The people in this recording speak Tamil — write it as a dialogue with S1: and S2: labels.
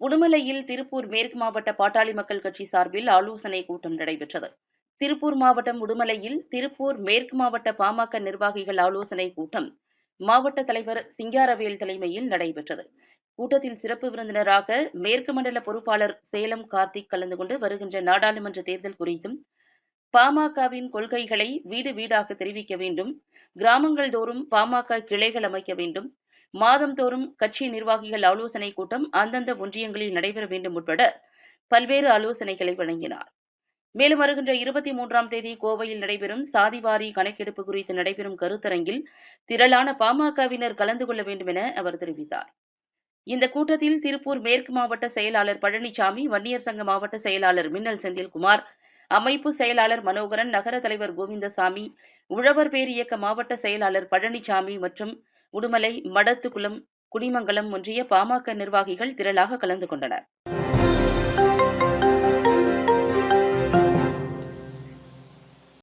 S1: உடுமலையில் திருப்பூர் மேற்கு மாவட்ட பாட்டாளி மக்கள் கட்சி சார்பில் ஆலோசனை கூட்டம் நடைபெற்றது. திருப்பூர் மாவட்டம் உடுமலையில் திருப்பூர் மேற்கு மாவட்ட பாமக நிர்வாகிகள் ஆலோசனை கூட்டம் மாவட்ட தலைவர் சிங்காரவேல் தலைமையில் நடைபெற்றது. கூட்டத்தில் சிறப்பு விருந்தினராக மேற்கு மண்டல பொறுப்பாளர் சேலம் கார்த்திக் கலந்து கொண்டு வருகின்ற நாடாளுமன்ற தேர்தல் குறித்தும் பாமகவின் கொள்கைகளை வீடு வீடாக தெரிவிக்க வேண்டும் கிராமங்கள் தோறும் பாமக கிளைகள் அமைக்க வேண்டும் மாதந்தோறும் கட்சி நிர்வாகிகள் ஆலோசனைக் கூட்டம் அந்தந்த ஒன்றியங்களில் நடைபெற வேண்டும் உட்பட பல்வேறு ஆலோசனைகளை வழங்கினார். மேலும் வருகின்ற இருபத்தி மூன்றாம் தேதி கோவையில் நடைபெறும் சாதிவாரி கணக்கெடுப்பு குறித்து நடைபெறும் கருத்தரங்கில் திரளான பாமகவினர் கலந்து கொள்ள வேண்டும் என அவர் தெரிவித்தார். இந்த கூட்டத்தில் திருப்பூர் மேற்கு மாவட்ட செயலாளர் பழனிசாமி வன்னியர் சங்க மாவட்ட செயலாளர் மின்னல் செந்தில்குமார் அமைப்பு செயலாளர் மனோகரன் நகர தலைவர் கோவிந்தசாமி உழவர் பேர் இயக்க மாவட்ட செயலாளர் பழனிசாமி மற்றும் உடுமலை மடத்துக்குளம் குடிமங்கலம் ஒன்றிய பாமக நிர்வாகிகள் திரளாக கலந்து கொண்டனர்.